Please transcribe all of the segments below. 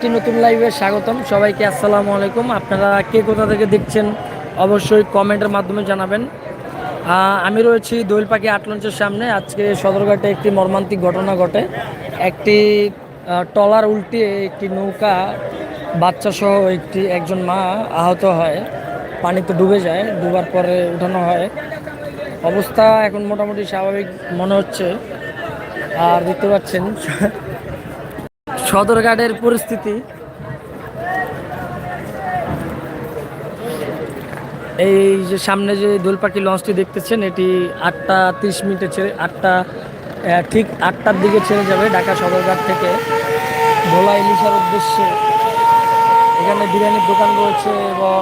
একটি নতুন লাইভে স্বাগতম। সবাইকে আসসালামু আলাইকুম। আপনারা কে কোথা থেকে দেখছেন অবশ্যই কমেন্টের মাধ্যমে জানাবেন। আমি রয়েছি দোয়েল পাখি আট লঞ্চের সামনে। আজকে সদরঘাটে একটি মর্মান্তিক ঘটনা ঘটে। একটি টলার উল্টিয়ে একটি নৌকা বাচ্চা সহ একটি একজন মা আহত হয়। পানিতে ডুবে যায়, ডুবার পরে উঠানো হয়। অবস্থা এখন মোটামুটি স্বাভাবিক মনে হচ্ছে। আর দেখতে পাচ্ছেন সদরঘাটের পরিস্থিতি। এই যে সামনে যে দোলপাখি লঞ্চটি দেখতেছেন, এটি আটটা তিরিশ মিনিটে ছেড়ে, আটটা ঠিক আটটার দিকে ছেড়ে যাবে ঢাকা সদরঘাট থেকে। ভোলা ইলিশার উদ্দেশ্যে এখানে বিরিয়ানির দোকান রয়েছে এবং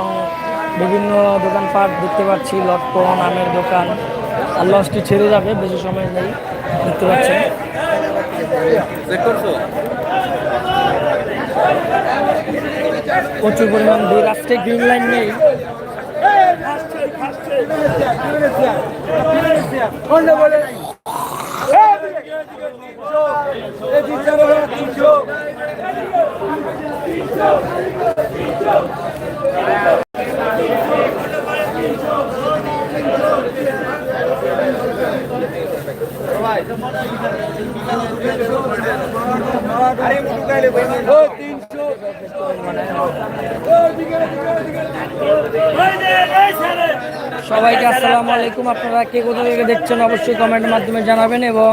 বিভিন্ন দোকানপাট দেখতে পাচ্ছি, লটকন, আমের দোকান। আর লঞ্চটি ছেড়ে যাবে, বেশি সময় নেই, দেখতে পাচ্ছেন। প্রচুর পরিমাণ দুই রাস্তায় গ্রিন লাইন নেই সবাইকে আসসালামু আলাইকুম। আপনারা কে কোথা থেকে দেখছেন অবশ্যই কমেন্টের মাধ্যমে জানাবেন এবং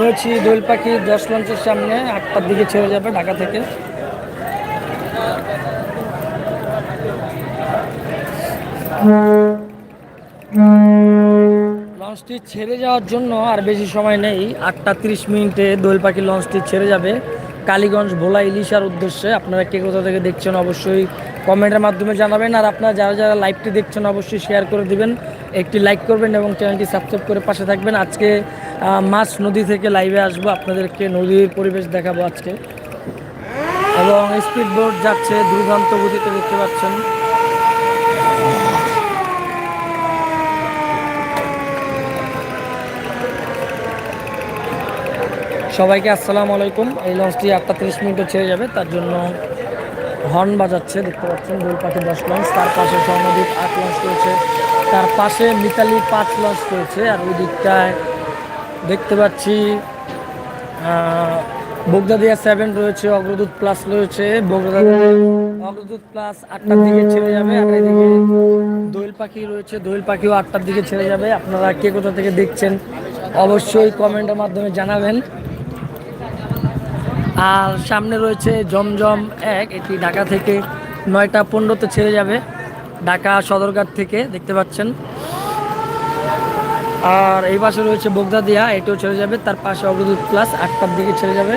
রয়েছি দোল পাখি দশ লঞ্চের সামনে, আটটার দিকে ছেড়ে যাবে ঢাকা থেকে। লঞ্চটি ছেড়ে যাওয়ার জন্য আর বেশি সময় নেই। আটটা তিরিশ মিনিটে দোল পাখি লঞ্চটি ছেড়ে যাবে। কালীগঞ্জ, ভোলা, ইলিশার উদ্দেশ্যে আপনারা কে কোথা থেকে দেখছেন অবশ্যই কমেন্টের মাধ্যমে জানাবেন। আর আপনারা যারা যারা লাইভটি দেখছেন, অবশ্যই শেয়ার করে দিবেন, একটি লাইক করবেন এবং চ্যানেলটি সাবস্ক্রাইব করে পাশে থাকবেন। আজকে মাছ নদী থেকে লাইভে আসব, আপনাদেরকে নদীর পরিবেশ দেখাবো আজকে। এবং স্পিড বোট যাচ্ছে, দুর্দান্ত গতিতে দেখতে পাচ্ছেন। সবাইকে আসসালামু আলাইকুম। এই লঞ্চটি আটটা তিরিশ মিনিটে ছেড়ে যাবে, তার জন্য হর্ন বাজাচ্ছে, দেখতে পাচ্ছেন দোল পাখি দশ লঞ্চ, তার পাশে স্বর্ণদ্বীপ আট লঞ্চ রয়েছে, তার পাশে মিতালি পাঁচ লঞ্চ রয়েছে, আর ওই দিকটায় দেখতে পাচ্ছি বগদাদিয়া সেভেন রয়েছে, অগ্রদূত প্লাস রয়েছে অগ্রদূত প্লাস আটটার দিকে ছেড়ে যাবে, আর এদিকে দোয়েল পাখি রয়েছে, দোয়েল পাখিও আটটার দিকে ছেড়ে যাবে। আপনারা কে কোথা থেকে দেখছেন, অবশ্যই কমেন্টের মাধ্যমে জানাবেন। আর সামনে রয়েছে জমজম এক, এটি ঢাকা থেকে নয়টা পনেরোতে ছেড়ে যাবে। ঢাকা সদরঘাট থেকে দেখতে পাচ্ছেন। আর এই পাশে রয়েছে বগদা দিয়া, এটিও ছেড়ে যাবে। তার পাশে অগ্রদূত প্লাস আটটার দিকে ছেড়ে যাবে।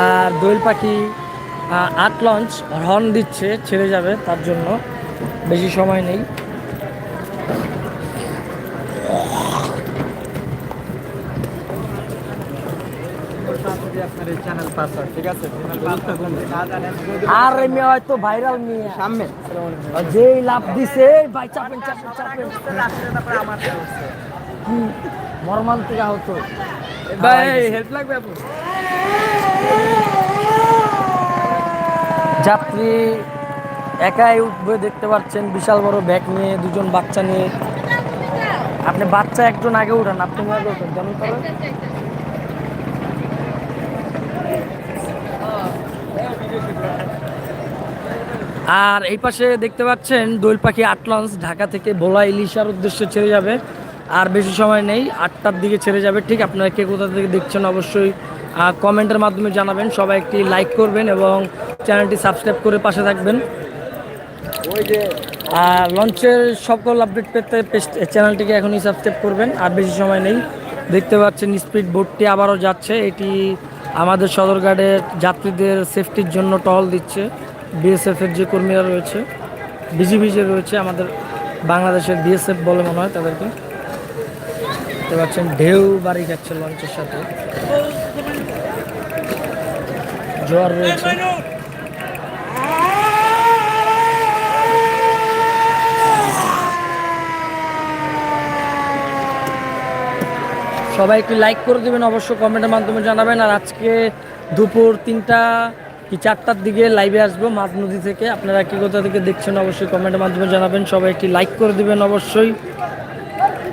আর দোয়েল পাখি আট লঞ্চ হর্ন দিচ্ছে, ছেড়ে যাবে তার জন্য। বেশি সময় নেই। আর এই মেয়ে হয়তো ভাইরাল মেয়ে। সামনে। যেই লাভ দিছে ভাই চাপেন চাপেন চাপেন। কি? মর্মান্তিক আহত। ভাই হেল্প লাগবে যাত্রী একাই উঠবে দেখতে পাচ্ছেন বিশাল বড় ব্যাগ নিয়ে দুজন বাচ্চা নিয়ে। আপনি বাচ্চা একজন আগে উঠান আপনি আগে উঠান যেমন করেন আর এই পাশে দেখতে পাচ্ছেন দোল পাখি আট লঞ্চ ঢাকা থেকে ভোলা ইলিশার উদ্দেশ্যে ছেড়ে যাবে। আর বেশি সময় নেই, আটটার দিকে ছেড়ে যাবে। ঠিক আপনারা কে কোথা থেকে দেখছেন অবশ্যই কমেন্টের মাধ্যমে জানাবেন। সবাই একটি লাইক করবেন এবং চ্যানেলটি সাবস্ক্রাইব করে পাশে থাকবেন। আর লঞ্চের সকল আপডেট পেতে চ্যানেলটিকে এখনই সাবস্ক্রাইব করবেন। আর বেশি সময় নেই, দেখতে পাচ্ছেন স্পিড বোটটি আবারও যাচ্ছে। এটি আমাদের সদরঘাটের যাত্রীদের সেফটির জন্য টহল দিচ্ছে। বিএসএফ এর যে কর্মীরা রয়েছে বিজিবিজে রয়েছে, আমাদের বাংলাদেশের বিএসএফ বলে মনে হয় তাদেরকে। দেখতে পাচ্ছেন, ঢেউ বাড়ি যাচ্ছে লঞ্চের সাথে। জোয়ার রয়েছে। সবাই একটু লাইক করে দেবেন অবশ্য কমেন্টের মাধ্যমে জানাবেন। আর আজকে দুপুর তিনটা কি চারটার দিকে লাইভে আসব মাঝ নদী থেকে। আপনারা কি কোথা থেকে দেখছেন অবশ্যই কমেন্টের মাধ্যমে জানাবেন। সবাই একটি লাইক করে দেবেন অবশ্যই।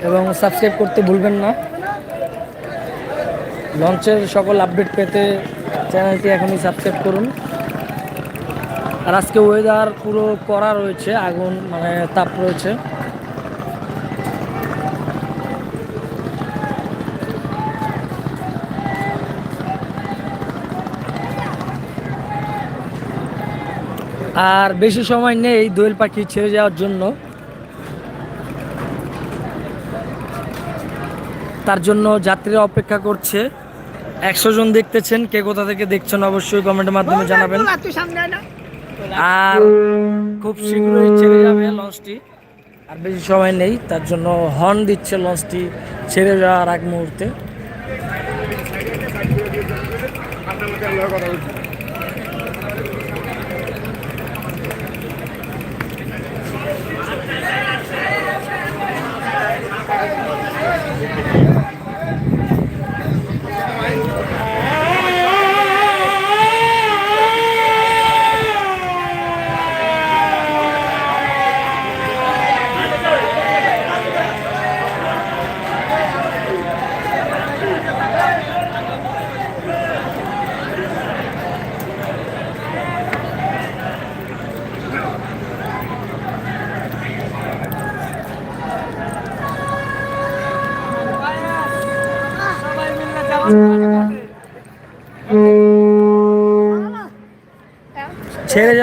এবং সাবস্ক্রাইব করতে ভুলবেন না। লঞ্চের সকল আপডেট পেতে চ্যানেলটি এখনই সাবস্ক্রাইব করুন। আর আজকে ওয়েদার পুরো করা রয়েছে, আগুন মানে তাপ রয়েছে। আর বেশি সময় নেই দোয়েল পাখি ছেড়ে যাওয়ার জন্য। তার জন্য যাত্রীরা অপেক্ষা করছে। একশো জন দেখতেছেন কে কোথা থেকে দেখছেন অবশ্যই কমেন্টের মাধ্যমে জানাবেন। আর খুব শীঘ্রই ছেড়ে যাবে লঞ্চটি। আর বেশি সময় নেই তার জন্য হর্ন দিচ্ছে লঞ্চটি ছেড়ে যাওয়ার আগ মুহূর্তে।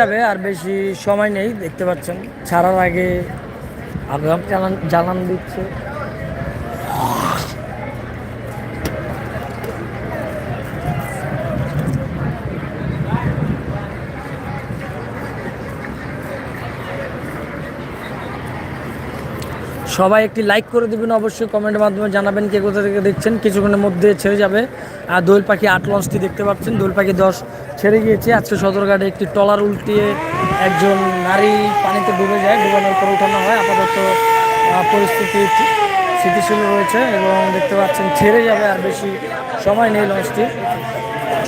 যাবে আর বেশি সময় নেই দেখতে পাচ্ছেন। ছাড়ার আগে আগাম জানান জানান দিচ্ছে। সবাই একটি লাইক করে দেবেন, অবশ্যই কমেন্টের মাধ্যমে জানাবেন কে কোথা থেকে দেখছেন। কিছুক্ষণের মধ্যে ছেড়ে যাবে। আর দোল পাখি আট লঞ্চটি দেখতে পাচ্ছেন। দোল পাখি দশ ছেড়ে গিয়েছে। আজকে সদরঘাটে একটি টলার উল্টিয়ে একজন নারী পানিতে ডুবে যায়। ডুবানোর পর উঠানো হয়। আপাতত পরিস্থিতি স্থিতিশীল রয়েছে এবং দেখতে পাচ্ছেন ছেড়ে যাবে আর বেশি সময় নেই লঞ্চটি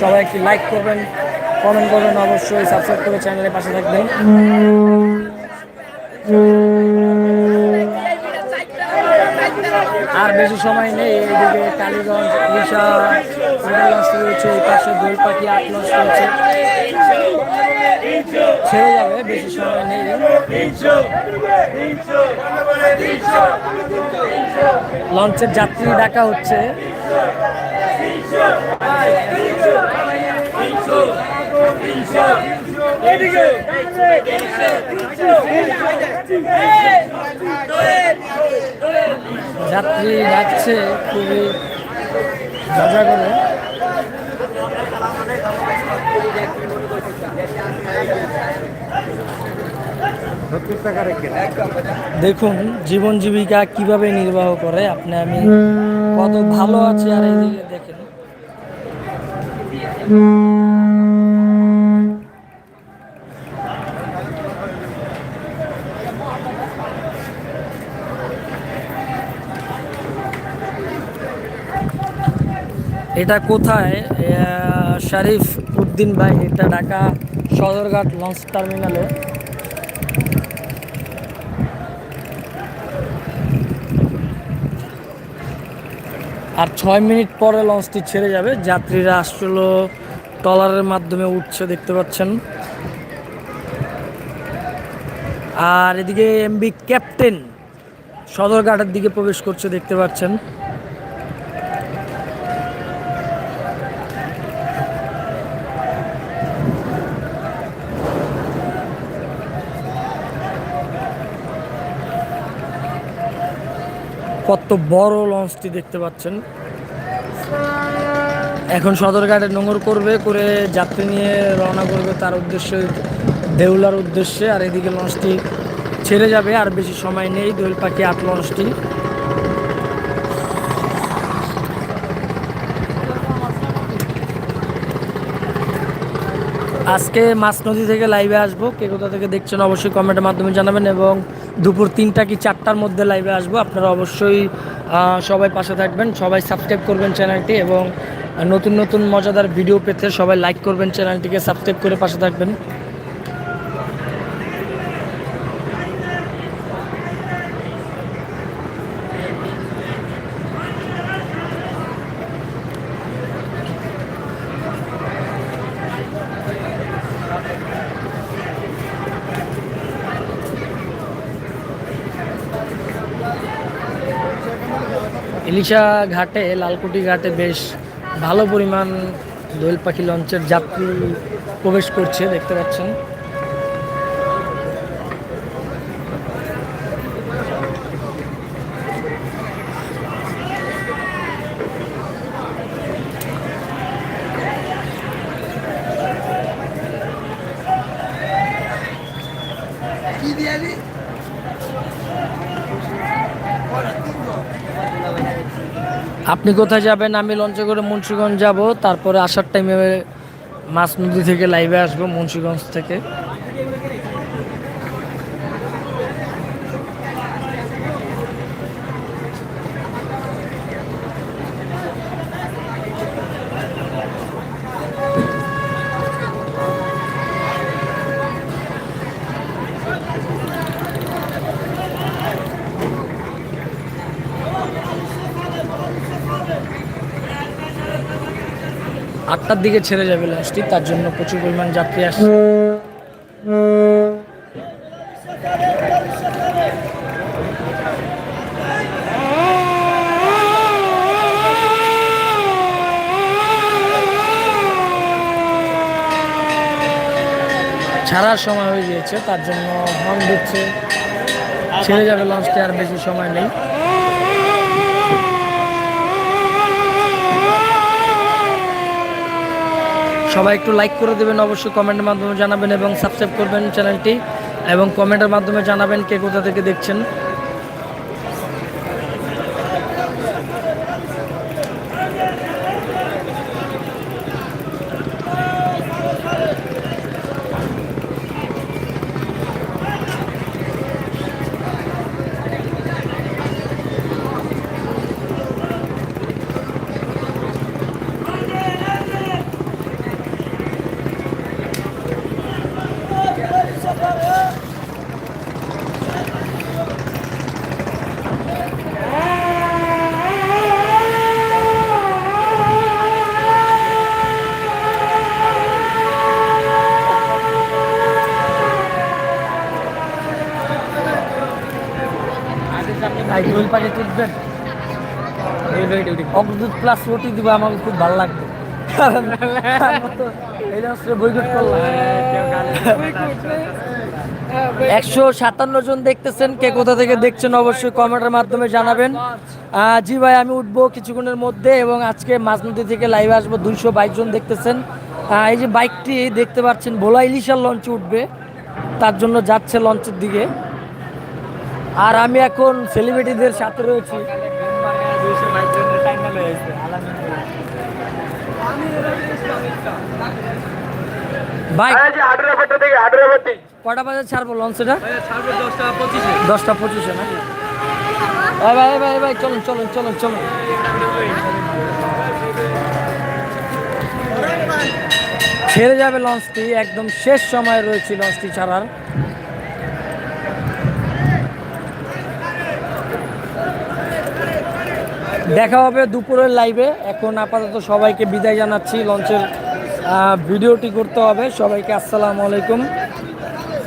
সবাই একটি লাইক করবেন কমেন্ট করবেন, অবশ্যই সাবস্ক্রাইব করে চ্যানেলের পাশে থাকবেন। আর বেশি সময় নেই এইদিকে কালীগঞ্জ, উড়িষ্যা রয়েছে, এই পাশে দোল পাখি আট লঞ্চ রয়েছে। ছেড়ে যাবে, বেশি সময় নেই। লঞ্চের যাত্রী ডাকা হচ্ছে। যাত্রী যাচ্ছে খুবই মজা করে। দেখুন, জীবন জীবিকা কীভাবে নির্বাহ করে, আপনি আমি কত ভালো আছি আর এইদিকে দেখেন। এটা কোথায়? শারিফ উদ্দিন ভাই, এটা ঢাকা সদরঘাট লঞ্চ টার্মিনালে। আর ছয় মিনিট পরে লঞ্চটি ছেড়ে যাবে। যাত্রীরা আসলে, ট্রলারের মাধ্যমে উঠছে, দেখতে পাচ্ছেন। আর এদিকে এমবি ক্যাপ্টেন সদরঘাটের দিকে প্রবেশ করছে, দেখতে পাচ্ছেন। কত বড় লঞ্চটি দেখতে পাচ্ছেন। এখন সদরঘাটে নোংর করবে, করে যাত্রী নিয়ে রওনা করবে তার উদ্দেশ্যে, দেউলার উদ্দেশ্যে, আর এদিকে লঞ্চটি ছেড়ে যাবে, আর বেশি সময় নেই, দোয়েল পাখি আট লঞ্চটি। আজকে মাছ নদী থেকে লাইভে আসব, কে কোথা থেকে দেখছেন অবশ্যই কমেন্টের মাধ্যমে জানাবেন, এবং দুপুর তিনটা কি চারটার মধ্যে লাইভে আসব। আপনারা অবশ্যই সবাই পাশে থাকবেন, সবাই সাবস্ক্রাইব করবেন চ্যানেলটি এবং নতুন নতুন মজাদার ভিডিও পেতে সবাই লাইক করবেন চ্যানেলটিকে সাবস্ক্রাইব করে পাশে থাকবেন। ইলিশা ঘাটে লালকুটি ঘাটে বেশ ভালো পরিমাণ দোয়েল পাখি লঞ্চের যাত্রী প্রবেশ করছে, দেখতে পাচ্ছেন। আপনি কোথায় যাবেন? আমি লঞ্চে করে মুন্সিগঞ্জ যাব। তারপরে আসার টাইমে মাছ নদী থেকে লাইভে আসব, মুন্সীগঞ্জ থেকে। আটটার দিকে ছেড়ে যাবে লঞ্চটি তার জন্য প্রচুর পরিমাণ যাত্রী আসছে। ছাড়ার সময় হয়ে গিয়েছে, তার জন্য হর্ন দিচ্ছে। ছেড়ে যাবে লঞ্চটি আর বেশি সময় নেই। সবাই একটু লাইক করে দেবেন, অবশ্যই কমেন্টের মাধ্যমে জানাবেন এবং সাবস্ক্রাইব করবেন চ্যানেলটি এবং কমেন্টের মাধ্যমে জানাবেন কে কোথা থেকে দেখছেন। ভাই পাখি তুলবেন। অগ্রদূত প্লাস রুটি দিব আমাকে খুব ভালো লাগবে। কারণ আমরা বৈকট একশো সাতান্ন জন দেখতেছেন কে কোথা থেকে দেখছেন অবশ্যই কমেন্টের মাধ্যমে জানাবেন। আহ, জি ভাই আমি উঠবো কিছুক্ষণের মধ্যে এবং আজকে মাঝনদী থেকে লাইভে আসব দুইশো বাইশ জন দেখতেছেন। এই যে বাইকটি দেখতে পাচ্ছেন ভোলা ইলিশার লঞ্চে উঠবে। তার জন্য যাচ্ছে লঞ্চের দিকে। আর আমি এখন সেলিব্রিটিদের সাথে রয়েছি। ভাই কটা বাজে ছাড়বো লঞ্চটা দশটা পঁচিশে। না ভাই ভাই ভাই ভাই চলুন চলুন চলুন চলুন। ছেড়ে যাবে লঞ্চটি একদম শেষ সময় রয়েছে লঞ্চটি ছাড়ার। দেখা হবে দুপুরের লাইভে এখন আপাতত সবাইকে বিদায় জানাচ্ছি। লঞ্চের ভিডিওটি করতে হবে। সবাইকে আসসালামু আলাইকুম।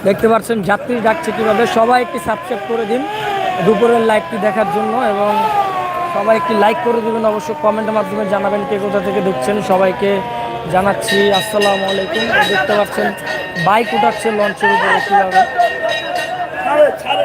দেখতে পাচ্ছেন, যাত্রী ডাকছে কীভাবে? সবাই একটি সাবস্ক্রাইব করে দিন দুপুরের লাইভটি দেখার জন্য এবং সবাই একটি লাইক করে দেবেন। অবশ্যই কমেন্টের মাধ্যমে জানাবেন কে কোথা থেকে দেখছেন। সবাইকে জানাচ্ছি, আসসালামু আলাইকুম। দেখতে পাচ্ছেন বাইক উঠাচ্ছে লঞ্চের উপরে কীভাবে। ছাড়ে ছাড়ে।